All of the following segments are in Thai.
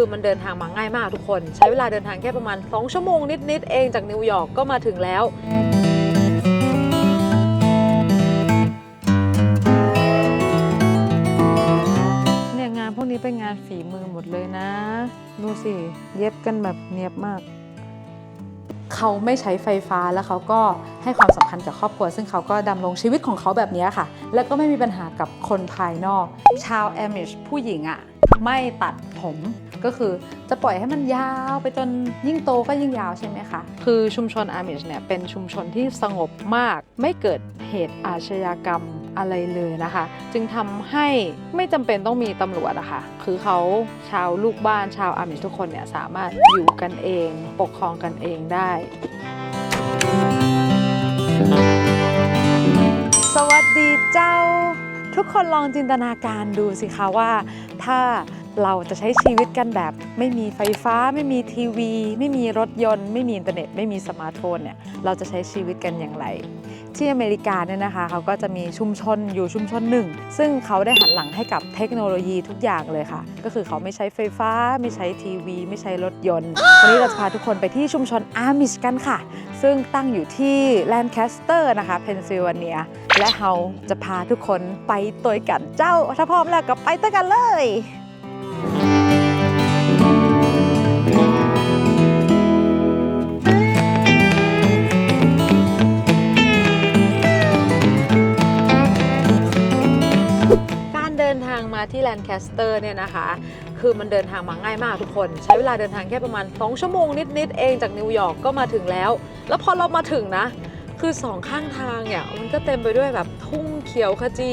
คือมันเดินทางมาง่ายมากทุกคน ใช้เวลาเดินทางแค่ประมาณ 2 ชั่วโมงนิด ๆ เองจากนิวยอร์กก็มาถึงแล้วเนี่ยงานพวกนี้เป็นงานฝีมือหมดเลยนะ ดูสิ เย็บกันแบบเนียบมาก เขาไม่ใช้ไฟฟ้าแล้วเขาก็ให้ความสำคัญกับครอบครัว ซึ่งเขาก็ดำรงชีวิตของเขาแบบนี้ค่ะ แล้วก็ไม่มีปัญหากับคนภายนอก ชาวแอมิชผู้หญิงอะ่ะไม่ตัดผมก็คือจะปล่อยให้มันยาวไปจนยิ่งโตก็ยิ่งยาวใช่ไหมคะ คือชุมชนอามิชเนี่ยเป็นชุมชนที่สงบมาก ไม่เกิดเหตุอาชญากรรมอะไรเลยนะคะ จึงทำให้ไม่จำเป็นต้องมีตำรวจอะค่ะคือเขาชาวลูกบ้านชาวอามิชทุกคนเนี่ยสามารถอยู่กันเอง ปกครองกันเองได้สวัสดีเจ้า ทุกคนลองจินตนาการดูสิคะว่า ถ้าเราจะใช้ชีวิตกันแบบ ไม่มีไฟฟ้า ไม่มีทีวี ไม่มีรถยนต์ ไม่มีอินเทอร์เน็ต ไม่มีสมาร์ทโฟนเนี่ยเราจะใช้ชีวิตกันอย่างไร ที่อเมริกาเนี่ยนะคะเขาก็จะมีชุมชนอยู่ชุมชนหนึ่ง ซึ่งเขาได้หันหลังให้กับเทคโนโลยีทุกอย่างเลยค่ะ ก็คือเขาไม่ใช้ไฟฟ้า ไม่ใช้ทีวี ไม่ใช้รถยนต์ วันนี้เราจะพาทุกคนไปที่ชุมชนอาร์มิชกันค่ะ ซึ่งตั้งอยู่ที่แลนคสเตอร์นะคะเพนซิลเวเนียและเราจะพาทุกคนไปตัวกันเจ้า ถ้าพร้อมแล้วก็ไปตัวกันเลย มาที่แลนคาสเตอร์เนี่ยนะคะ คือมันเดินทางมาง่ายมากทุกคน ใช้เวลาเดินทางแค่ประมาณ 2 ชั่วโมงนิด ๆ เองจากนิวยอร์กก็มาถึงแล้ว แล้วพอเรามาถึงนะ คือสองข้างทางเนี่ย มันก็เต็มไปด้วยแบบทุ่งเขียวขจี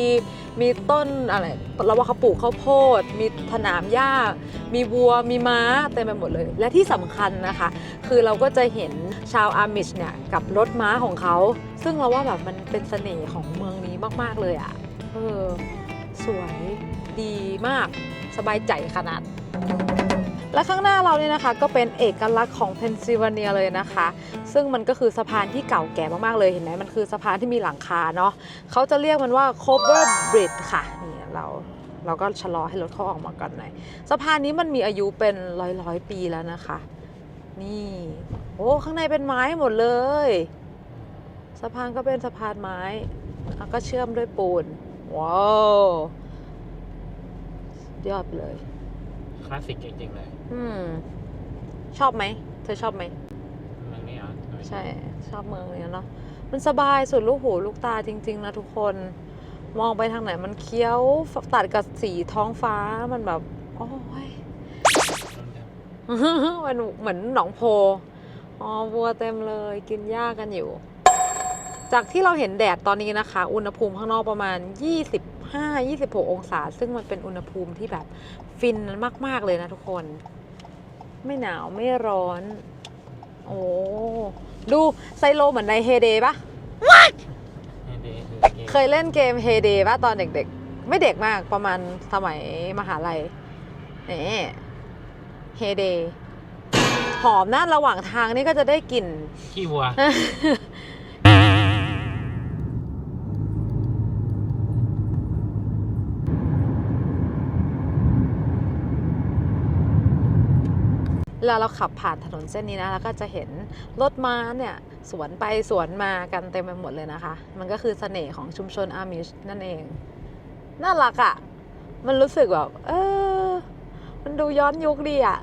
มีต้นอะไรเราว่าเขาปลูกข้าวโพด มีสนามหญ้า มีวัว มีม้าเต็มไปหมดเลย และที่สำคัญนะคะ คือเราก็จะเห็นชาวอาร์มิชเนี่ยกับรถม้าของเขา ซึ่งเราว่าแบบมันเป็นเสน่ห์ของเมืองนี้มาก ๆ เลยอะ่ะ เออ สวย ดีมากสบายใจขนาด และข้างหน้าเราเนี่ยนะคะ ก็เป็นเอกลักษณ์ของเพนซิลเวเนียเลยนะคะ ซึ่งมันก็คือสะพานที่เก่าแก่มาก ๆ เลยเห็นไหมมันคือสะพานที่มีหลังคาเนาะเขาจะเรียกมันว่า cover bridge ค่ะ นี่เราเราก็ชะลอให้รถเขาออกมาก่อนหน่อยสะพานนี้มันมีอายุเป็นร้อยร้อยปีแล้วนะคะ นี่โอ้ข้างในเป็นไม้หมดเลย สะพานก็เป็นสะพานไม้แล้วก็เชื่อมด้วยปูน ว้าว ยอดไปเลย คลาสสิกจริงๆเลยอืม ชอบไหม เธอชอบไหม เมืองนี้เหรอใช่ ชอบเมืองนี้เนาะมันสบายสุดลูกหูลูกตาจริง ๆ นะทุกคน มองไปทางไหนมันเคี้ยวตัดกับสีท้องฟ้ามันแบบ โอ้ย มันเหมือนหนองโพ อ๋อวัวเต็มเลยกินหญ้ากันอยู่ จากที่เราเห็นแดดตอนนี้นะคะ อุณหภูมิข้างนอกประมาณ 25-26 องศา ซึ่งมันเป็นอุณหภูมิที่แบบฟินมาก ๆ เลยนะทุกคน ไม่หนาวไม่ร้อน โอ้ ดูไซโลเหมือนในเฮเดปะเดย์คือเกมเคยเล่นเกมเฮเดปะตอนเด็ก ๆ ไม่เด็กมากประมาณสมัยมหาลัยนี่เฮเดหอมนะระหว่างทางนี่ก็จะได้กลิ่นขี้วัว เวลาเราขับผ่านถนนเส้นนี้นะแล้วก็จะเห็นรถม้าเนี่ยสวนไปสวนมากันเต็มไปหมดเลยนะคะ มันก็คือเสน่ห์ของชุมชนอามิชนั่นเอง น่ารักอะ่ะ มันรู้สึกแบบ เออ มันดูย้อนยุคดีอะ่ะ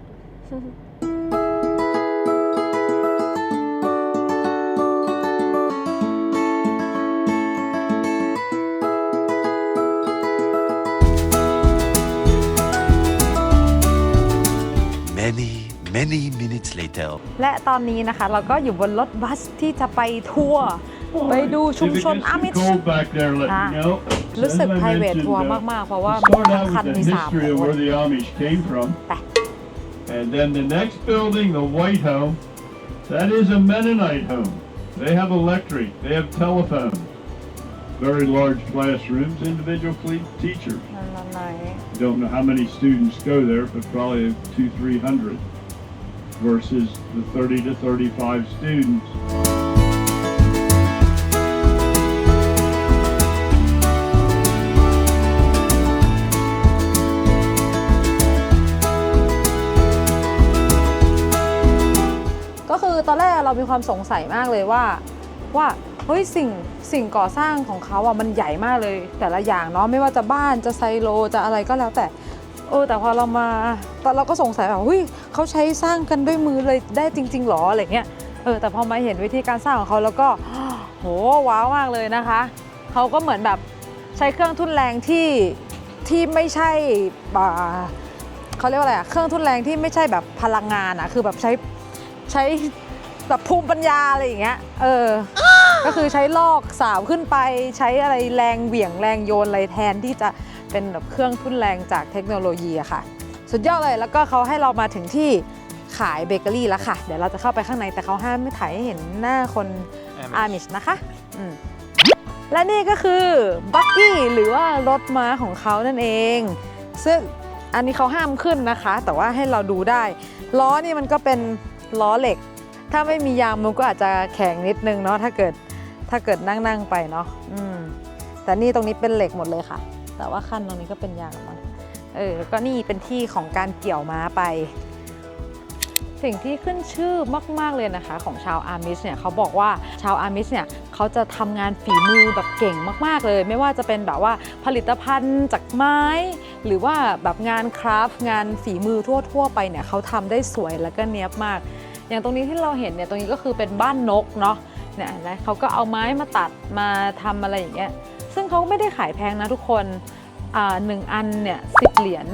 Many, many minutes later. และตอนนี้นะคะเราก็อยู่บนรถบัสที่จะไปทัวร์ไปดูชุมชนอามิช Cold back there, let Ah. me know. รู้สึก As I private mentioned, ทัวร์ uh, มาก ๆ เพราะว่า we start ทั้ง out คัน with มี the สาม history of คน where the Amish came from. ไป And then the next building, the White Home, that is a Mennonite home. They have electric, they have telephone, very large classrooms, individual cle- teachers. นั่นนั่นไหน Don't know how many students go there, but probably two, three hundred versus the 30 to 35 students. ก็คือตอนแรกเรามีความสงสัยมากเลยว่าว่าเฮ้ยสิ่งสิ่งก่อสร้างของเขาอะมันใหญ่มากเลย แต่ละอย่างเนาะไม่ว่าจะบ้านจะไซโลจะอะไรก็แล้วแต่ เออแต่พอเรามาตอนเราก็สงสัยว่าเฮ้ยเขาใช้สร้างกันด้วยมือเลยได้จริงๆหรออะไรเงี้ยเออแต่พอมาเห็นวิธีการสร้างของเขาแล้วก็โหว้าวมากเลยนะคะเขาก็เหมือนแบบใช้เครื่องทุนแรงที่ที่ไม่ใช่อ่าเขาเรียกว่าอะไรอะเครื่องทุนแรงที่ไม่ใช่แบบพลังงานอะคือแบบใช้ใช้แบบภูมิปัญญาอะไรอย่างเงี้ยเออก็คือใช้ลอกสาวขึ้นไปใช้อะไรแรงเหวี่ยงแรงโยนอะไรแทนที่จะ เป็นแบบเครื่องทุ่นแรงจากเทคโนโลยีอะค่ะ สุดยอดเลยแล้วก็เขาให้เรามาถึงที่ขายเบเกอรี่แล้วค่ะ เดี๋ยวเราจะเข้าไปข้างในแต่เขาห้ามไม่ถ่ายให้เห็นหน้าคนอาร์มิชนะคะอืมและนี่ก็คือบักกี้หรือว่ารถม้าของเขานั่นเอง ซึ่งอันนี้เขาห้ามขึ้นนะคะ แต่ว่าให้เราดูได้ ล้อนี่มันก็เป็นล้อเหล็ก ถ้าไม่มียางมันก็อาจจะแข็งนิดนึงเนาะถ้าเกิดถ้าเกิดนั่งนั่งๆไปเนาะอืมแต่นี่ตรงนี้เป็นเหล็กหมดเลยค่ะ แต่ว่าขั้นตรงนี้ก็เป็นยางมาเออก็นี่เป็นที่ของการเกี่ยวม้าไป สิ่งที่ขึ้นชื่อมากๆเลยนะคะของชาวอาร์มิสเนี่ยเขาบอกว่าชาวอาร์มิสเนี่ยเขาจะทำงานฝีมือแบบเก่งมาก ๆเลย ไม่ว่าจะเป็นแบบว่าผลิตภัณฑ์จากไม้ หรือว่าแบบงานคราฟ์งานฝีมือทั่ว ๆ ไปเนี่ยเขาทำได้สวยแล้วก็เนียบมาก อย่างตรงนี้ที่เราเห็นเนี่ยตรงนี้ก็คือเป็นบ้านนกเนาะเนี่ยนะเขาก็เอาไม้มาตัดมาทำอะไรอย่างเงี้ย ซึ่งเขาไม่ได้ขายแพงนะทุกคนหนึ่งอันเนี่ยสิบเหรียญ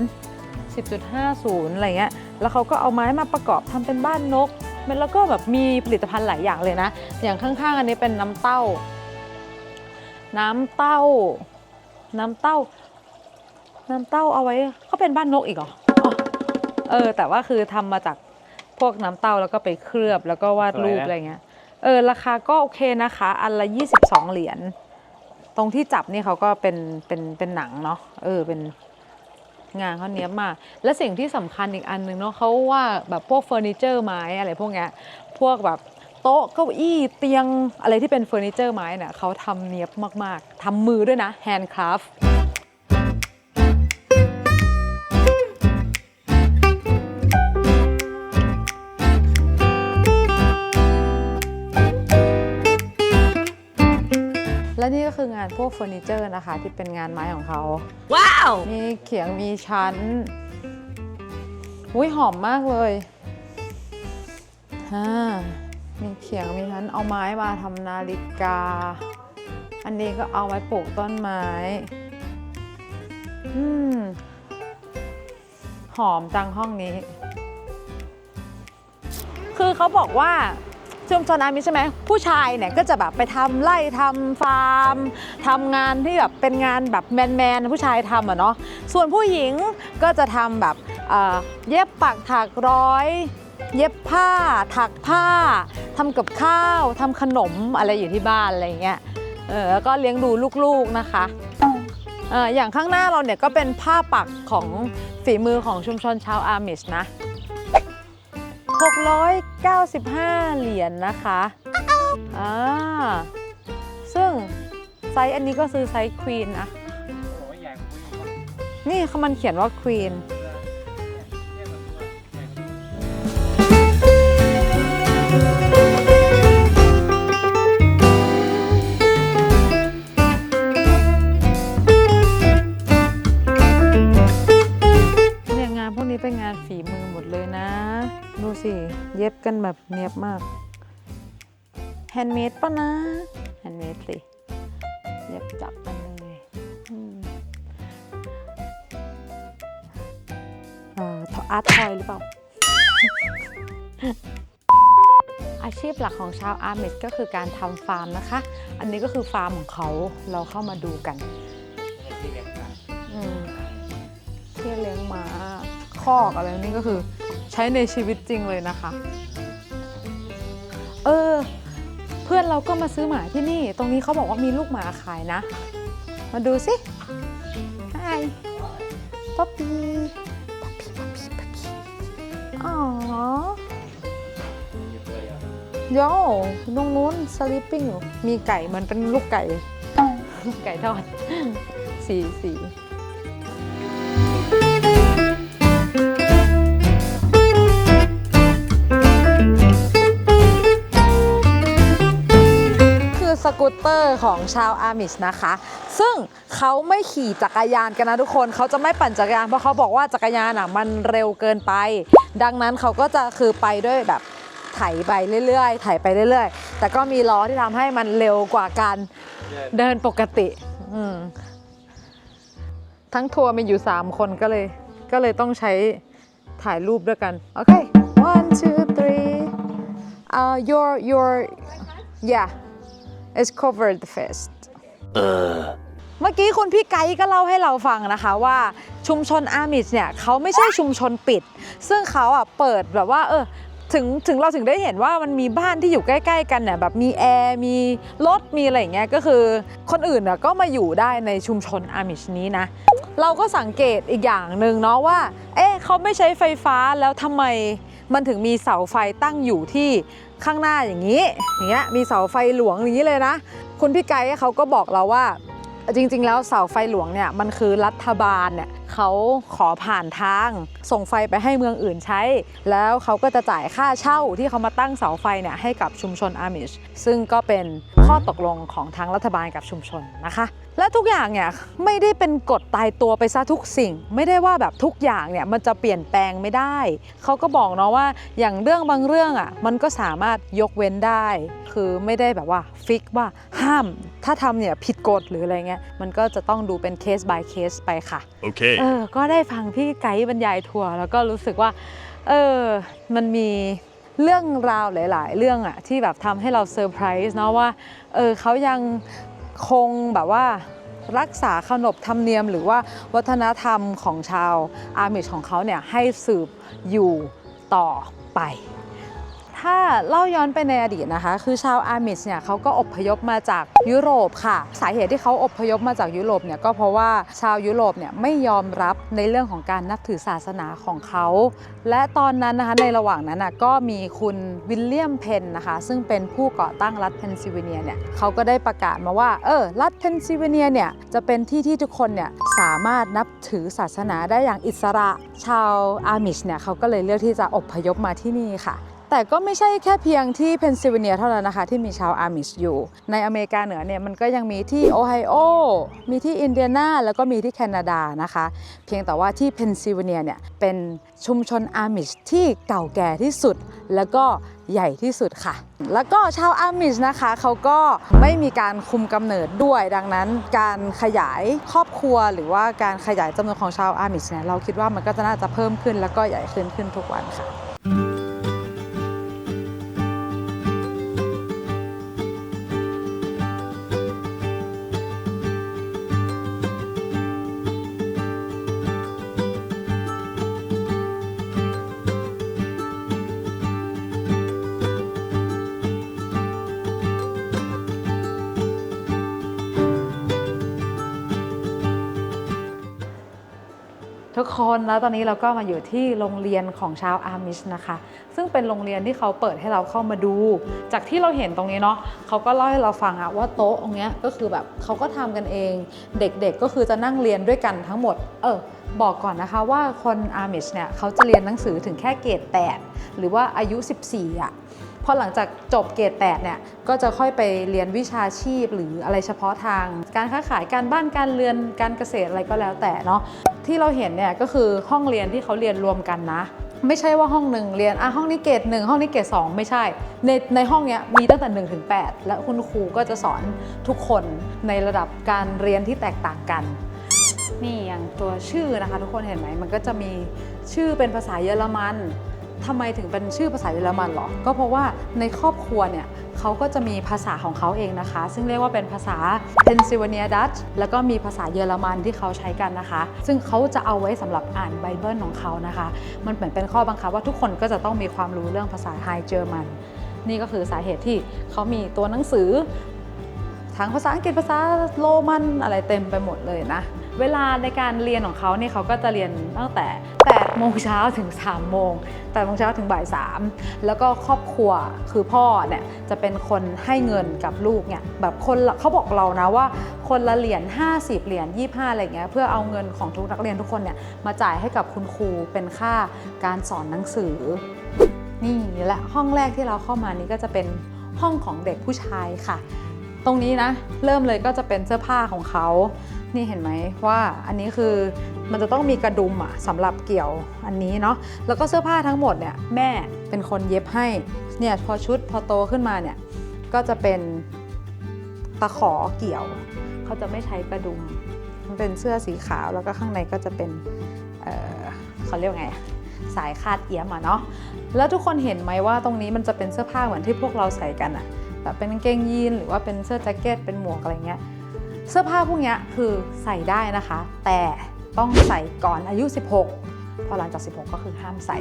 10.50 อะไรเงี้ย แล้วเขาก็เอาไม้มาประกอบทำเป็นบ้านนก แล้วก็แบบมีผลิตภัณฑ์หลายอย่างเลยนะ อย่างข้างๆ อันนี้เป็นน้ำเต้า น้ำเต้า น้ำเต้า น้ำเต้าเอาไว้ก็เป็นบ้านนกอีกเหรออเออ แต่ว่าคือทำมาจากพวกน้ำเต้าแล้วก็ไปเคลือบแล้วก็วาดรูปอะไรเงี้ย เออ ราคาก็โอเคนะคะ อันละ 22 เหรียญ ตรงที่จับนี่เขาก็เป็นเป็นเป็นหนังเนาะเออเป็นงานเขาเนี้ยมาก และสิ่งที่สำคัญอีกอันหนึ่งเนาะเขาว่าแบบพวกเฟอร์นิเจอร์ไม้อะไรพวกเนี้ยพวกแบบโต๊ะเก้าอี้เตียงอะไรที่เป็นเฟอร์นิเจอร์ไม้เนี่ยเขาทำเนี้ยบมาก ๆทำมือด้วยนะแฮนด์คราฟแเฟอร์นิเจอร์นะคะ ที่เป็นงานไม้ของเขา ว้าว มีเขียงมีชั้น อุ้ยหอมมากเลยฮ่ามีเขียงมีชั้นเอาไม้มาทำนาฬิกา อันนี้ก็เอาไว้ปลูกต้นไม้ อืม หอมจังห้องนี้ คือเขาบอกว่า ชุมชนอามิใช่ไหมผู้ชายเนี่ยก็จะแบบไปทำไร่ทำฟาร์มทำงานที่แบบเป็นงานแบบแมนๆผู้ชายทำอะเนาะส่วนผู้หญิงก็จะทำแบบเย็บปักถักร้อย เย็บผ้า ถักผ้าทำกับข้าวทำขนมอะไรอยู่ที่บ้านอะไรเงี้ยเออแล้วก็เลี้ยงดูลูกๆนะคะเอออย่างข้างหน้าเราเนี่ยก็เป็นผ้าปักของฝีมือของชุมชนชาวอาร์มิชนะ 695 เหรียญนะคะอ่าซึ่งไซส์อันนี้ก็ซื้อไซส์ควีนนะโอ้ยใหญ่กว่าผู้หญิงอะนี่เขามันเขียนว่าควีน ย็บกันแบบเนียบมากแฮนด์เมดปะนะแฮนด์เมดสิเย็บจับกันเลยอืมเอ่ออาร์ตทอยหรือเปล่า อาชีพหลักของชาวอาร์เมดก็คือการทำฟาร์มนะคะ อันนี้ก็คือฟาร์มของเขาเราเข้ามาดูกันที่เลี้ยงปลาอืมที่เลี้ยงม้าคอกอะไรนี่ก็คือใช้ในชีวิตจริงเลยนะคะ เออ เพื่อนเราก็มาซื้อหมาที่นี่ ตรงนี้เขาบอกว่ามีลูกหมาขายนะ มาดูสิไฮป๊อปปี้ป๊อปปี้ป๊อปปี้ป๊อปปี้อ๋อโย่ตรงนู้นสลิปปิ้งอยู่ มีไก่มันเป็นลูกไก่ ไก่ทอด สีสี เตอร์ของชาวอามิชนะคะ ซึ่งเขาไม่ขี่จักรยานกันนะทุกคนเขาจะไม่ปั่นจักรยานเพราะเขาบอกว่าจักรยานอะมันเร็วเกินไป ดังนั้นเขาก็จะคือไปด้วยแบบไถไปเรื่อยๆไถไปเรื่อยๆ แต่ก็มีล้อที่ทำให้มันเร็วกว่าการเดินปกติอืทั้งทัวร์มีอยู่ 3 คนก็เลย ก็เลยต้องใช้ถ่ายรูปด้วยกัน โอเค one two three uh your your yeah is covered the face Uh. เมื่อกี้คุณพี่ไกด์ก็เล่าให้เราฟังนะคะว่าชุมชนอามิสเนี่ยเขาไม่ใช่ชุมชนปิด ซึ่งเขาอะเปิดแบบว่าเออถึงถึงเราถึงได้เห็นว่ามันมีบ้านที่อยู่ใกล้ๆ กันเนี่ยแบบมีแอร์มีรถมีอะไรอย่างเงี้ยก็คือคนอื่นน่ะก็มาอยู่ได้ในชุมชนอามิชนี้นะ เราก็สังเกตอีกอย่างหนึ่งเนาะว่า เอ๊ะเขาไม่ใช้ไฟฟ้าแล้วทำไมมันถึงมีเสาไฟตั้งอยู่ที่ ข้างหน้าอย่างนี้อย่างเงี้ยมีเสาไฟหลวงอย่างนี้เลยนะ คุณพี่ไกด์เขาก็บอกเราว่า จริง ๆ แล้วเสาไฟหลวงเนี่ยมันคือรัฐบาลเนี่ยเขาขอผ่านทาง ส่งไฟไปให้เมืองอื่นใช้ แล้วเขาก็จะจ่ายค่าเช่าที่เขามาตั้งเสาไฟเนี่ยให้กับชุมชนอามิช ซึ่งก็เป็น ข้อตกลงของทางรัฐบาลกับชุมชนนะคะ และทุกอย่างเนี่ยไม่ได้เป็นกฎตายตัวไปซะทุกสิ่ง ไม่ได้ว่าแบบทุกอย่างเนี่ยมันจะเปลี่ยนแปลงไม่ได้ เขาก็บอกเนาะว่าอย่างเรื่องบางเรื่องอะมันก็สามารถยกเว้นได้ คือไม่ได้แบบว่าฟิกว่าห้ามถ้าทำเนี่ยผิดกฎหรืออะไรเงี้ยมันก็จะต้องดูเป็นเคส by เคสไปค่ะ Okay. เออก็ได้ฟังพี่ไกด์บรรยายทัวร์แล้วก็รู้สึกว่าเออมันมี เรื่องราวหลาย ๆ เรื่องอะที่แบบทำให้เราเซอร์ไพรส์เนาะว่าเออเขายังคงแบบว่ารักษาขนบธรรมเนียม หรือว่าวัฒนธรรมของชาวอาร์มิชของเขาเนี่ยให้สืบอยู่ต่อไป ถ้าเล่าย้อนไปในอดีตนะคะ คือชาวอาร์มิชเนี่ยเขาก็อพยพมาจากยุโรปค่ะ สาเหตุที่เขาอพยพมาจากยุโรปเนี่ยก็เพราะว่าชาวยุโรปเนี่ยไม่ยอมรับในเรื่องของการนับถือศาสนาของเขา และตอนนั้นนะคะในระหว่างนั้นนะก็มีคุณวิลเลียมเพนนะคะ ซึ่งเป็นผู้ก่อตั้งรัฐเพนซิลเวเนียเนี่ยเขาก็ได้ประกาศมาว่าเออรัฐเพนซิลเวเนียเนี่ยจะเป็นที่ที่ทุกคนเนี่ยสามารถนับถือศาสนาได้อย่างอิสระ ชาวอาร์มิชเนี่ยเขาก็เลยเลือกที่จะอพยพมาที่นี่ค่ะ แต่ก็ไม่ใช่แค่เพียงที่เพนซิลเวเนียเท่านั้นนะคะ ที่มีชาวอาร์มิชอยู่ ในอเมริกาเหนือเนี่ยมันก็ยังมีที่โอไฮโอ มีที่อินเดียนา แล้วก็มีที่แคนาดานะคะ เพียงแต่ว่าที่เพนซิลเวเนียเนี่ยเป็นชุมชนอาร์มิชที่เก่าแก่ที่สุด แล้วก็ใหญ่ที่สุดค่ะ แล้วก็ชาวอาร์มิชนะคะเขาก็ไม่มีการคุมกำเนิดด้วย ดังนั้นการขยายครอบครัว หรือว่าการขยายจำนวนของชาวอาร์มิชเนี่ยเราคิดว่ามันก็จะน่าจะเพิ่มขึ้นแล้วก็ใหญ่ขึ้นขึ้นทุกวันค่ะ คนแล้วตอนนี้เราก็มาอยู่ที่โรงเรียนของชาวอาร์มิชนะคะ ซึ่งเป็นโรงเรียนที่เขาเปิดให้เราเข้ามาดู จากที่เราเห็นตรงนี้เนาะเขาก็เล่าให้เราฟังอะว่าโต๊ะตรงเนี้ยก็คือแบบเขาก็ทำกันเอง เด็กๆก็คือจะนั่งเรียนด้วยกันทั้งหมด เออบอกก่อนนะคะว่าคนอาร์มิชเนี่ยเขาจะเรียนหนังสือถึงแค่เกรด8หรือว่าอายุ 14อะ พอหลังจากจบเกรด8เนี่ยก็จะค่อยไปเรียนวิชาชีพหรืออะไรเฉพาะทาง การค้าขายการบ้านการเรือนการเกษตรอะไรก็แล้วแต่เนาะที่เราเห็นเนี่ยก็คือห้องเรียนที่เขาเรียนรวมกันนะไม่ใช่ว่าห้องหนึ่งเรียนอะห้องนี้เกรดหนึ่งห้องนี้เกรดสองไม่ใช่ ในในห้องเนี้ยมีตั้งแต่1นถึงแและคุณครูก็จะสอนทุกคนในระดับการเรียนที่แตกต่างกัน นี่อย่างตัวชื่อนะคะ ทุกคนเห็นไหมมันก็จะมีชื่อเป็นภาษาเยอรมัน ทำไมถึงเป็นชื่อภาษาเยอรมันหรอ ก็เพราะว่าในครอบครัวเนี่ยเขาก็จะมีภาษาของเขาเองนะคะ ซึ่งเรียกว่าเป็นภาษา Pennsylvania Dutch แล้วก็มีภาษาเยอรมันที่เขาใช้กันนะคะ ซึ่งเขาจะเอาไว้สำหรับอ่านไบเบิลของเขานะคะ มันเหมือนเป็นข้อบังคับว่าทุกคนก็จะต้องมีความรู้เรื่องภาษาไฮเจอรมัน นี่ก็คือสาเหตุที่เขามีตัวหนังสือทั้งภาษาอังกฤษภาษาโรมันอะไรเต็มไปหมดเลยนะ เวลาในการเรียนของเขาเนี่ยเขาก็จะเรียนตั้งแต่8โมงเช้าถึง3โมง8โมงเช้าถึงบ่าย3แล้วก็ครอบครัวคือพ่อเนี่ยจะเป็นคนให้เงินกับลูกเนี่ยแบบคนเขาบอกเรานะว่า คนละเหรียญ50 เหรียญ25 อะไรเงี้ยเพื่อเอาเงินของทุกนักเรียนทุกคนเนี่ยมาจ่ายให้กับคุณครูเป็นค่าการสอนหนังสือ นี่และห้องแรกที่เราเข้ามานี้ก็จะเป็นห้องของเด็กผู้ชายค่ะ ตรงนี้นะ เริ่มเลยก็จะเป็นเสื้อผ้าของเขานี่เห็นไหมว่าอันนี้คือมันจะต้องมีกระดุมอะสำหรับเกี่ยวอันนี้เนาะแล้วก็เสื้อผ้าทั้งหมดเนี่ยแม่เป็นคนเย็บให้เนี่ยพอชุดพอโตขึ้นมาเนี่ยก็จะเป็นตะขอเกี่ยว เขาจะไม่ใช้กระดุม มันเป็นเสื้อสีขาวแล้วก็ข้างในก็จะเป็นเเขาเรียกว่าไงสายคาดเอี้ยมอะเนาะแล้วทุกคนเห็นไหมว่าตรงนี้มันจะเป็นเสื้อผ้าเหมือนที่พวกเราใส่กันอะ แบบเป็นกางเกงยีนหรือว่าเป็นเสื้อแจ็คเก็ตเป็นหมวกอะไรเงี้ยเสื้อผ้าพวกเนี้ยคือใส่ได้นะคะ แต่ต้องใส่ก่อนอายุ 16 พอหลังจาก 16 ก็คือห้ามใส่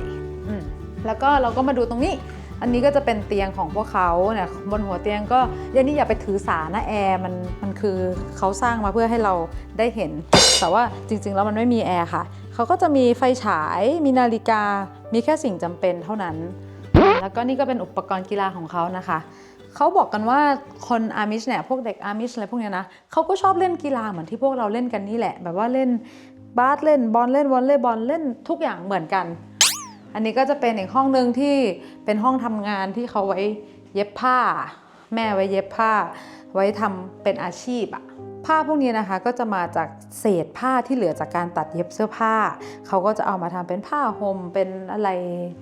อืมแล้วก็เราก็มาดูตรงนี้ อันนี้ก็จะเป็นเตียงของพวกเขาเนี่ยบนหัวเตียงก็ยันนี่อย่าไปถือสานะแอร์มันมันคือเขาสร้างมาเพื่อให้เราได้เห็น แต่ว่าจริง ๆ แล้วมันไม่มีแอร์ค่ะเขาก็จะมีไฟฉายมีนาฬิกามีแค่สิ่งจำเป็นเท่านั้น แล้วก็นี่ก็เป็นอุปกรณ์กีฬาของเขานะคะ เขาบอกกันว่าคนอามิชเนี่ยพวกเด็กอามิชอะไรพวกเนี้ยนะเขาก็ชอบเล่นกีฬาเหมือนที่พวกเราเล่นกันนี่แหละ แบบว่าเล่นบาสเล่นบอลเล่นวอลเลย์บอลเล่นทุกอย่างเหมือนกัน อันนี้ก็จะเป็นอีกห้องหนึ่งที่เป็นห้องทำงานที่เขาไว้เย็บผ้า แม่ไว้เย็บผ้า ไว้ทำเป็นอาชีพอะ ผ้าพวกนี้นะคะก็จะมาจากเศษผ้าที่เหลือจากการตัดเย็บเสื้อผ้า เขาก็จะเอามาทำเป็นผ้าห่มเป็นอะไร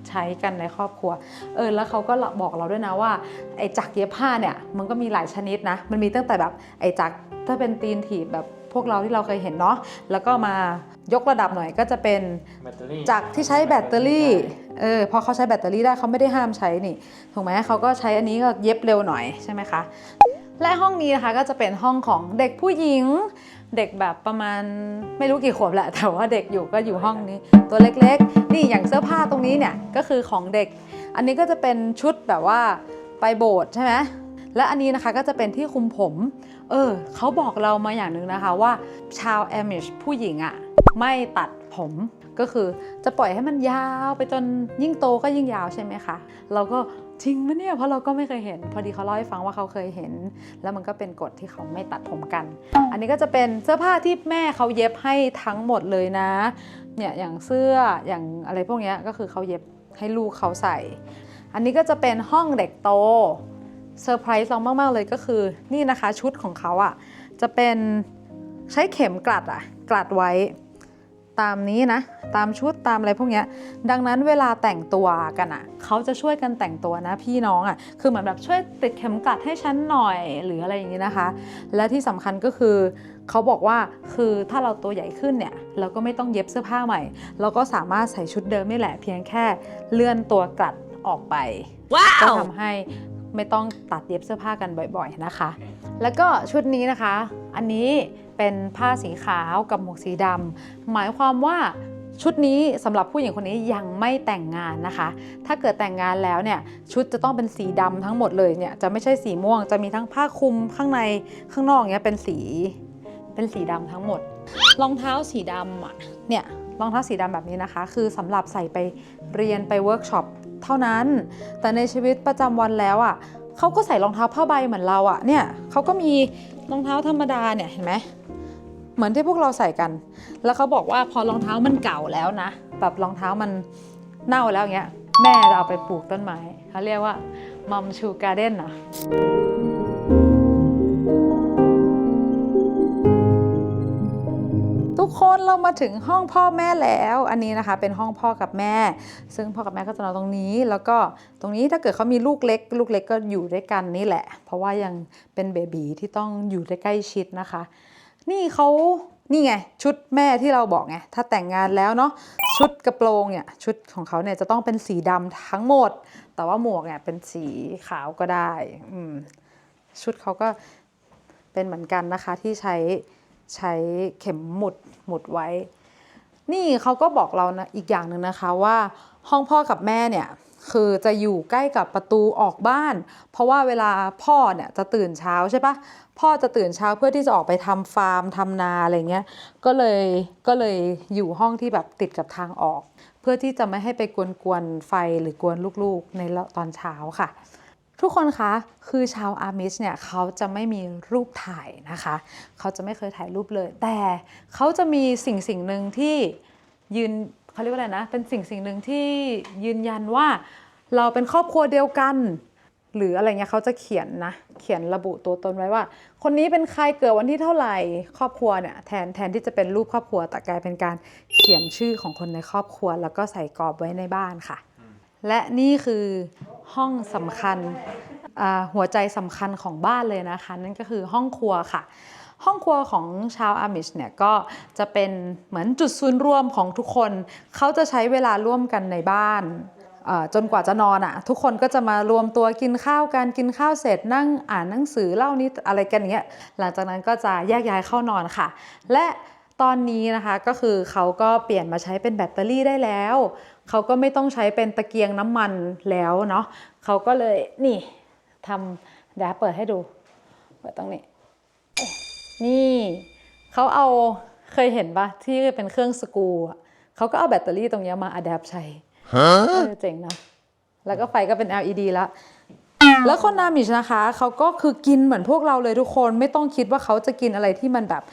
ใช้กันในครอบครัว เออแล้วเขาก็บอกเราด้วยนะว่าไอ้จักรเย็บผ้าเนี่ยมันก็มีหลายชนิดนะ มันมีตั้งแต่แบบไอ้จักรถ้าเป็นตีนถีบแบบพวกเราที่เราเคยเห็นเนาะ แล้วก็มายกระดับหน่อยก็จะเป็นแบตเตอรี่จากที่ใช้แบตเตอรี่ เออ พอเขาใช้แบตเตอรี่ได้เขาไม่ได้ห้ามใช้นี่ ถูกไหมเขาก็ใช้อันนี้ก็เย็บเร็วหน่อยใช่ไหมคะ และห้องนี้นะคะก็จะเป็นห้องของเด็กผู้หญิง เด็กแบบประมาณไม่รู้กี่ขวบแหละ แต่ว่าเด็กอยู่ก็อยู่ห้องนี้ ตัวเล็กๆ นี่อย่างเสื้อผ้าตรงนี้เนี่ยก็คือของเด็ก อันนี้ก็จะเป็นชุดแบบว่าไปโบสถ์ใช่ไหมและอันนี้นะคะก็จะเป็นที่คุมผม เออเขาบอกเรามาอย่างหนึ่งนะคะว่าชาวแอมิชผู้หญิงอะ่ะไม่ตัดผมก็คือจะปล่อยให้มันยาวไปจนยิ่งโตก็ยิ่งยาวใช่ไหมคะ เราก็ จริงไหมเนี่ยเพราะเราก็ไม่เคยเห็น พอดีเขาเล่าให้ฟังว่าเขาเคยเห็น แล้วมันก็เป็นกฎที่เขาไม่ตัดผมกัน อันนี้ก็จะเป็นเสื้อผ้าที่แม่เขาเย็บให้ทั้งหมดเลยนะเนี่ยอย่างเสื้ออย่างอะไรพวกนี้ก็คือเขาเย็บให้ลูกเขาใส่ อันนี้ก็จะเป็นห้องเด็กโตเซอร์ไพรส์เรามาก ๆ เลยก็คือ นี่นะคะชุดของเขาอะ่ะจะเป็นใช้เข็มกลัดอะ่ะกลัดไว้ ตามนี้นะ ตามชุดตามอะไรพวกเนี้ย ดังนั้นเวลาแต่งตัวกันอะ่ะเขาจะช่วยกันแต่งตัวนะพี่น้องอะ่ะ คือเหมือนแบบช่วยติดเข็มกลัดให้ฉันหน่อยหรืออะไรอย่างนี้นะคะ และที่สำคัญก็คือเขาบอกว่าคือถ้าเราตัวใหญ่ขึ้นเนี่ย เราก็ไม่ต้องเย็บเสื้อผ้าใหม่ เราก็สามารถใส่ชุดเดิมนี่แหละ เพียงแค่เลื่อนตัวกลัดออกไปก็ทำให้ไม่ต้องตัดเย็บเสื้อผ้ากันบ่อย ๆนะคะ แล้วก็ชุดนี้นะคะ อันนี้ เป็นผ้าสีขาวกับหมวกสีดำหมายความว่าชุดนี้สำหรับผู้หญิงคนนี้ยังไม่แต่งงานนะคะ ถ้าเกิดแต่งงานแล้วเนี่ยชุดจะต้องเป็นสีดำทั้งหมดเลยเนี่ยจะไม่ใช่สีม่วง จะมีทั้งผ้าคลุมข้างในข้างนอกเนี่ยเป็นสีเป็นสีดำทั้งหมด รองเท้าสีดำอะเนี่ยรองเท้าสีดำแบบนี้นะคะ คือสำหรับใส่ไปเรียนไปเวิร์กช็อปเท่านั้น แต่ในชีวิตประจำวันแล้วอะเขาก็ใส่รองเท้าผ้าใบเหมือนเราอะเนี่ยเขาก็มีรองเท้าธรรมดาเนี่ยเห็นไหม เหมือนที่พวกเราใส่กัน แล้วเขาบอกว่าพอรองเท้ามันเก่าแล้วนะแบบรองเท้ามันเน่าแล้วอย่างเงี้ย แม่จะเอาไปปลูกต้นไม้เขาเรียกว่ามัมชูการ์เด้นนะทุกคนเรามาถึงห้องพ่อแม่แล้ว อันนี้นะคะเป็นห้องพ่อกับแม่ ซึ่งพ่อกับแม่ก็จะนอนตรงนี้ แล้วก็ตรงนี้ถ้าเกิดเขามีลูกเล็ก ลูกเล็กก็อยู่ด้วยกันนี่แหละ เพราะว่ายังเป็นเบบีที่ต้องอยู่ได้ใกล้ชิดนะคะ นี่เขานี่ไง ชุดแม่ที่เราบอกไง ถ้าแต่งงานแล้วเนาะชุดกระโปรงเนี่ยชุดของเขาเนี่ยจะต้องเป็นสีดำทั้งหมด แต่ว่าหมวกเนี่ยเป็นสีขาวก็ได้อืชุดเขาก็เป็นเหมือนกันนะคะที่ใช้ใช้เข็มหมุดหมุดไว้ นี่เขาก็บอกเรานะอีกอย่างหนึ่งนะคะว่าห้องพ่อกับแม่เนี่ย คือจะอยู่ใกล้กับประตูออกบ้าน เพราะว่าเวลาพ่อเนี่ยจะตื่นเช้าใช่ปะพ่อจะตื่นเช้าเพื่อที่จะออกไปทำฟาร์มทำนาอะไรเงี้ยก็เลยก็เลยอยู่ห้องที่แบบติดกับทางออก เพื่อที่จะไม่ให้ไปกวนๆไฟหรือกวนลูกๆในตอนเช้าค่ะทุกคนคะ คือชาวอามิชเนี่ยเขาจะไม่มีรูปถ่ายนะคะ เขาจะไม่เคยถ่ายรูปเลย แต่เขาจะมีสิ่งสิ่งหนึ่งที่ยืน เขาเรียกว่าอะไรนะ เป็นสิ่งสิ่งหนึ่งที่ยืนยันว่าเราเป็นครอบครัวเดียวกัน หรืออะไรเงี้ยเขาจะเขียนนะ เขียนระบุตัวตนไว้ว่า คนนี้เป็นใครเกิดวันที่เท่าไหร่ครอบครัวเนี่ยแทนแทนที่จะเป็นรูปครอบครัวแต่กลายเป็นการเขียนชื่อของคนในครอบครัว แล้วก็ใส่กรอบไว้ในบ้านค่ะ และนี่คือห้องสำคัญอ่าหัวใจสำคัญของบ้านเลยนะคะ นั่นก็คือห้องครัวค่ะ ห้องครัวของชาวอามิชเนี่ยก็จะเป็นเหมือนจุดศูนย์รวมของทุกคน เขาจะใช้เวลาร่วมกันในบ้านจนกว่าจะนอนอะ่ะ ทุกคนก็จะมารวมตัวกินข้าวกันกินข้าวเสร็จนั่งอ่านหนังสือเล่านิดอะไรกันอย่างเงี้ยหลังจากนั้นก็จะแยกย้ายเข้านอนค่ะ และตอนนี้นะคะก็คือเขาก็เปลี่ยนมาใช้เป็นแบตเตอรี่ได้แล้ว เขาก็ไม่ต้องใช้เป็นตะเกียงน้ำมันแล้วเนาะเขาก็เลยนี่ทำเดี๋ยวเปิดให้ดู เปิดตรงนี้ นี่เขาเอาเคยเห็นปะที่เป็นเครื่องสกรูอะเขาก็เอาแบตเตอรี่ตรงเนี้ยมาอัดแอปใช้เออเจ๋งนะ แล้วก็ไฟก็เป็น LED แล้วแล้วคนนามิชนะคะเขาก็คือกินเหมือนพวกเราเลยทุกคนไม่ต้องคิดว่าเขาจะกินอะไรที่มันแบบ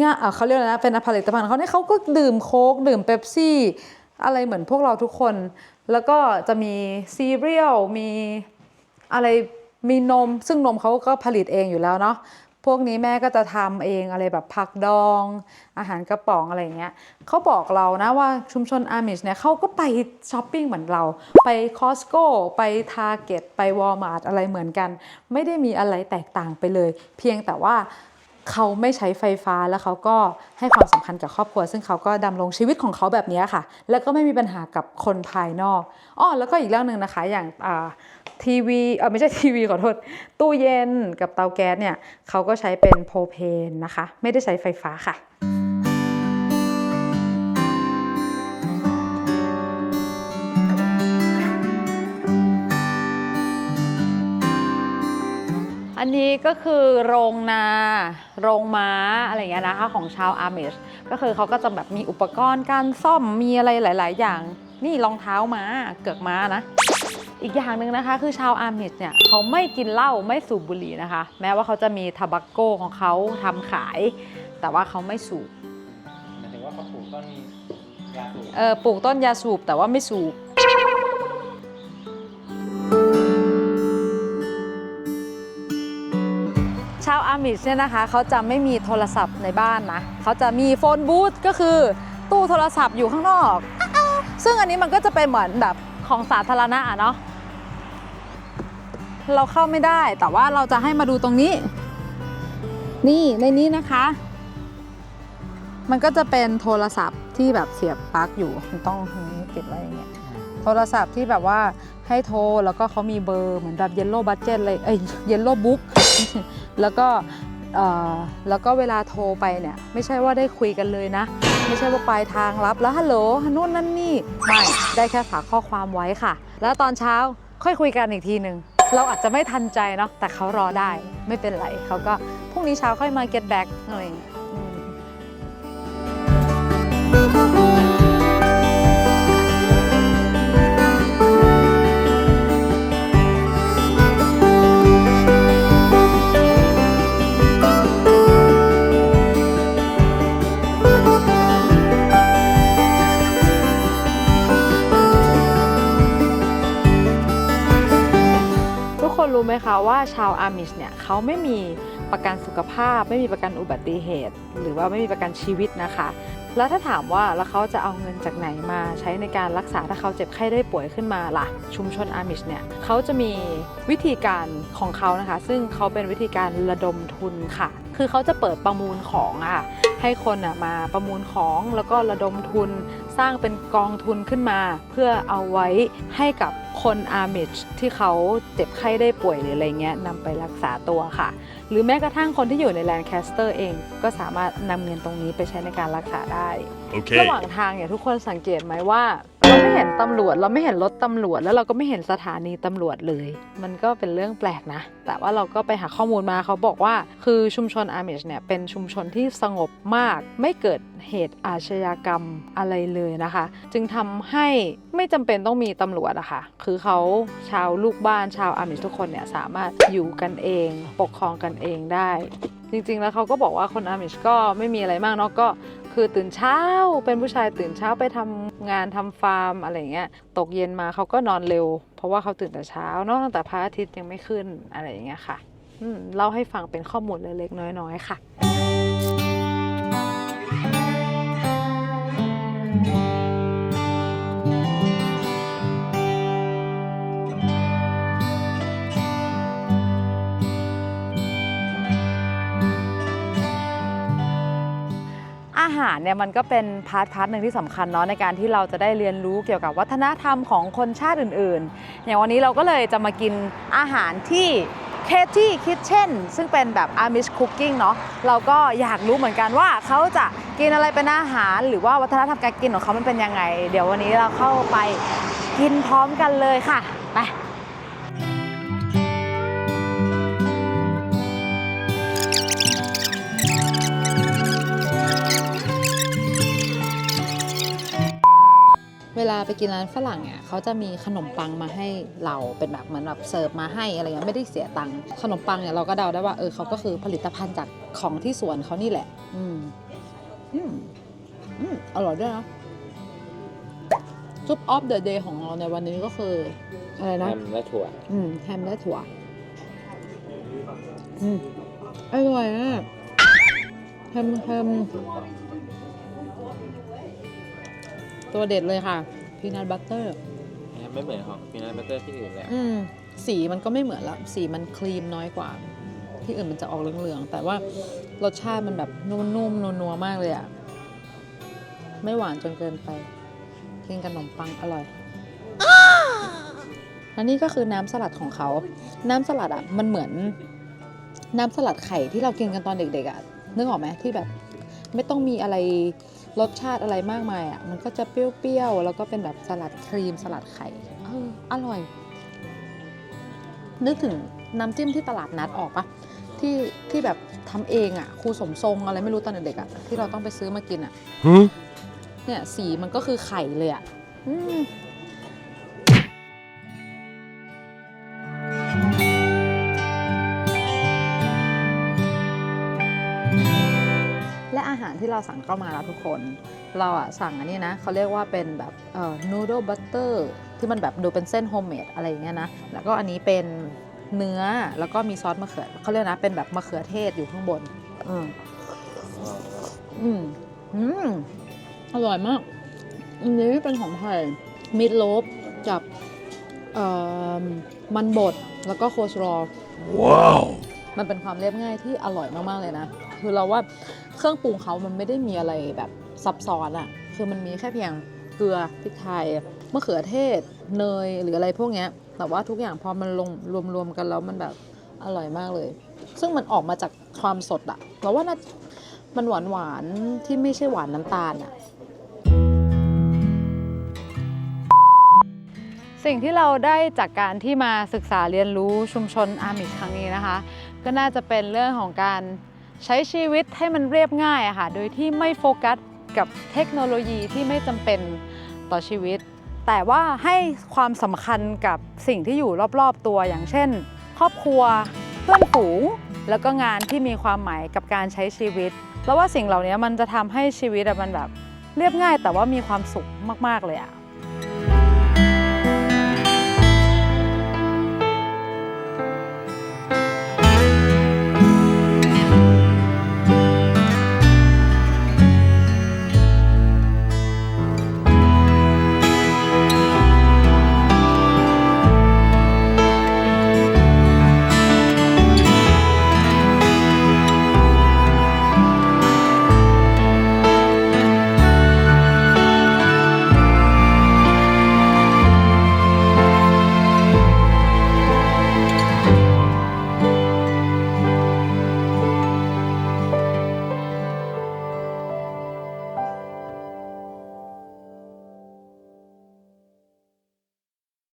ง่าเอ่อเขาเรียกอะไรนะเป็นผลิตภัณฑ์เขาเนี่ยเขาก็ดื่มโค้กดื่มเป๊ปซี่ อะไรเหมือนพวกเราทุกคน แล้วก็จะมีซีเรียลมีอะไรมีนม ซึ่งนมเขาก็ผลิตเองอยู่แล้วเนาะ พวกนี้แม่ก็จะทำเองอะไรแบบผักดอง อาหารกระป๋องอะไรเงี้ยเขาบอกเรานะว่าชุมชนอามิชเนี่ยเขาก็ไปช้อปปิ้งเหมือนเรา ไปคอสโก้ไปทาร์เก็ตไปวอลมาร์ทอะไรเหมือนกัน ไม่ได้มีอะไรแตกต่างไปเลย เพียงแต่ว่าเขาไม่ใช้ไฟฟ้าแล้วเขาก็ให้ความสำคัญกับครอบครัว ซึ่งเขาก็ดำรงชีวิตของเขาแบบนี้ค่ะ แล้วก็ไม่มีปัญหากับคนภายนอกอ้อแล้วก็อีกเรื่องหนึ่งนะคะอย่างอ่า ทีวีเออไม่ใช่ทีวีขอโทษ ตู้เย็นกับเตาแก๊สเนี่ยเขาก็ใช้เป็นโพเพนนะคะ ไม่ได้ใช้ไฟฟ้าค่ะอันนี้ก็คือโรงนา โรงม้าอะไรอย่างเงี้ยนะคะของชาวอาร์เมชก็คือเขาก็จะแบบมีอุปกรณ์การซ่อมมีอะไรหลาย ๆ อย่าง นี่รองเท้าม้าเกือกม้านะ อีกอย่างหนึ่งนะคะ คือชาวอาร์เมชเนี่ยเขาไม่กินเหล้าไม่สูบบุหรี่นะคะ แม้ว่าเขาจะมีทาบักโกของเขาทำขาย แต่ว่าเขาไม่สูบหมายถึงว่าเขาปลูกต้นยาสูบเออปลูกต้นยาสูบแต่ว่าไม่สูบชาวอามิชเนี่ยนะคะเขาจะไม่มีโทรศัพท์ในบ้านนะเขาจะมีโฟนบูธก็คือตู้โทรศัพท์อยู่ข้างนอก ซึ่งอันนี้มันก็จะเป็นเหมือนแบบของสาธารณะอะเนาะ เราเข้าไม่ได้ แต่ว่าเราจะให้มาดูตรงนี้ นี่ในนี้นะคะ มันก็จะเป็นโทรศัพท์ที่แบบเสียบปลั๊กอยู่ต้องติดไว้อย่างเงี้ยโทรศัพท์ที่แบบว่าให้โทรแล้วก็เขามีเบอร์เหมือนแบบเยลโล่บัตเจ็ตเลยเอ้ยเยลโล่บุ๊กแล้วก็แล้วก็เวลาโทรไปเนี่ย ไม่ใช่ว่าได้คุยกันเลยนะ ไม่ใช่ว่าปลายทางรับแล้วฮัลโหลนู่นนั่นนี่ ไม่ ได้แค่ฝากข้อความไว้ค่ะ แล้วตอนเช้าค่อยคุยกันอีกทีหนึ่ง เราอาจจะไม่ทันใจเนาะแต่เขารอได้ไม่เป็นไรเขาก็พรุ่งนี้เช้าค่อยมา get back อะไรอย รู้ไหมคะว่าชาวอามิชเนี่ยเขาไม่มีประกันสุขภาพ ไม่มีประกันอุบัติเหตุ หรือว่าไม่มีประกันชีวิตนะคะ แล้วถ้าถามว่าแล้วเขาจะเอาเงินจากไหนมาใช้ในการรักษาถ้าเขาเจ็บไข้ได้ป่วยขึ้นมาล่ะ ชุมชนอามิชเนี่ยเขาจะมีวิธีการของเขานะคะ ซึ่งเขาเป็นวิธีการระดมทุนค่ะ คือเขาจะเปิดประมูลของอะค่ะให้คนอะมาประมูลของแล้วก็ระดมทุนสร้างเป็นกองทุนขึ้นมา เพื่อเอาไว้ให้กับ คนอาร์มิชที่เขาเจ็บไข้ได้ป่วยหรืออะไรเงี้ยนำไปรักษาตัวค่ะ หรือแม้กระทั่งคนที่อยู่ในแลนด์แคสเตอร์เอง ก็สามารถนำเงินตรงนี้ไปใช้ในการรักษาได้ระหว่างทางเนี่ยทุกคนสังเกตไหมว่า เราไม่เห็นตำรวจเราไม่เห็นรถตำรวจ แล้วเราก็ไม่เห็นสถานีตำรวจเลย มันก็เป็นเรื่องแปลกนะ แต่ว่าเราก็ไปหาข้อมูลมาเขาบอกว่า คือชุมชนอาร์เมชเนี่ยเป็นชุมชนที่สงบมาก ไม่เกิดเหตุอาชญากรรมอะไรเลยนะคะ จึงทำให้ไม่จำเป็นต้องมีตำรวจอะค่ะคือเขาชาวลูกบ้านชาวอาร์เมชทุกคนเนี่ยสามารถอยู่กันเอง ปกครองกันเองได้ จริงๆแล้วเขาก็บอกว่าคนอาร์มิชก็ไม่มีอะไรมากเนาะก็คือตื่นเช้าเป็นผู้ชายตื่นเช้าไปทำงานทำฟาร์มอะไรเงี้ยตกเย็นมาเขาก็นอนเร็ว เพราะว่าเขาตื่นแต่เช้าเนาะตั้งแต่พระอาทิตย์ยังไม่ขึ้นอะไรอย่างเงี้ยค่ะเล่าให้ฟังเป็นข้อมูลเล็กๆน้อยๆค่ะ หารเนี่ยมันก็เป็นพาร์ทพาร์ทหนึ่งที่สำคัญเนาะในการที่เราจะได้เรียนรู้เกี่ยวกับวัฒนธรรมของคนชาติอื่นๆ อย่างวันนี้เราก็เลยจะมากินอาหารที่เคที่คิทเช่นซึ่งเป็นแบบอามิชคุกกิ้งเนาะเราก็อยากรู้เหมือนกันว่าเขาจะกินอะไรเป็นอาหาร หรือว่าวัฒนธรรมการกินของเขามันเป็นยังไง เดี๋ยววันนี้เราเข้าไปกินพร้อมกันเลยค่ะ ไป ไปกินร้านฝรั่งเนี่ยเขาจะมีขนมปังมาให้เราเป็นแบบเหมือนแบบเสิร์ฟมาให้อะไรเงี้ยไม่ได้เสียตังค์ขนมปังเนี่ยเราก็เดาได้ว่าเออเขาก็คือผลิตภัณฑ์จากของที่สวนเขานี่แหละ อืมอืมอืมอร่อยด้วยนะซุปออฟเดอะเดย์ของเราในวันนี้ก็คืออะไรแฮนะมและถั่ว อืมแฮมและถั่ว อืมอร่อยมากแฮมแฮมตัวเด็ดเลยค่ะ พีนัทบัตเตอร์แฮมไม่เหมือนของพีนัทบัตเตอร์ที่อื่นเลยอะอืมสีมันก็ไม่เหมือนละสีมันครีมน้อยกว่า ที่อื่นมันจะออกเหลืองๆ แต่ว่ารสชาติมันแบบนุ่มๆนัวๆมากเลยอะไม่หวานจนเกินไปกินกับขนมปังอร่อยและนี่ก็คือน้ำสลัดของเขา น้ำสลัดอะมันเหมือนน้ำสลัดไข่ที่เรากินกันตอนเด็กๆอะนึกออกไหมที่แบบ ไม่ต้องมีอะไร รสชาติอะไรมากมายอะมันก็จะเปรี้ยวๆแล้วก็เป็นแบบสลัดครีมสลัดไข่เอออร่อย นึกถึงน้ำจิ้มที่ตลาดนัดออกปะที่ที่แบบทำเองอะครูสมทรงอะไรไม่รู้ตอนเด็กๆอะที่เราต้องไปซื้อมากินอะเนี่ยสีมันก็คือไข่เลยอะ อืมและอาหารที่เราสั่งก็มาแล้วทุกคน เราอะสั่งอันนี้นะเขาเรียกว่าเป็นแบบเอ่อนูโดบัตเตอร์ที่มันแบบดูเป็นเส้นโฮมเมดอะไรอย่างเงี้ยนะ แล้วก็อันนี้เป็นเนื้อแล้วก็มีซอสมะเขือเขาเรียกนะเป็นแบบมะเขือเทศอยู่ข้างบน อืมอืมอืมอร่อยมาก อันนี้เป็นของไทยมิดโลบกับเอ่อมันบดแล้วก็โคสรอ Wow! มันเป็นความเรียบง่ายที่อร่อยมาก ๆ เลยนะ คือเราว่า เครื่องปรุงเขามันไม่ได้มีอะไรแบบซับซ้อนอะคือมันมีแค่เพียงเกลือพริกไทยมะเขือเทศเนยหรืออะไรพวกเนี้ยแต่ว่าทุกอย่างพอมันลงรวมๆกันแล้วมันแบบอร่อยมากเลย ซึ่งมันออกมาจากความสดอะเราว่าน่ามันหวานหวานที่ไม่ใช่หวานน้ำตาลอะสิ่งที่เราได้จากการที่มาศึกษาเรียนรู้ชุมชนอามิชครั้งนี้นะคะ ก็น่าจะเป็นเรื่องของการ ใช้ชีวิตให้มันเรียบง่ายอะค่ะ โดยที่ไม่โฟกัสกับเทคโนโลยีที่ไม่จำเป็นต่อชีวิต แต่ว่าให้ความสำคัญกับสิ่งที่อยู่รอบๆตัวอย่างเช่น ครอบครัวเพื่อนฝูง แล้วก็งานที่มีความหมายกับการใช้ชีวิต แล้วว่าสิ่งเหล่านี้มันจะทำให้ชีวิตมันแบบเรียบง่าย แต่ว่ามีความสุขมากๆเลยอะ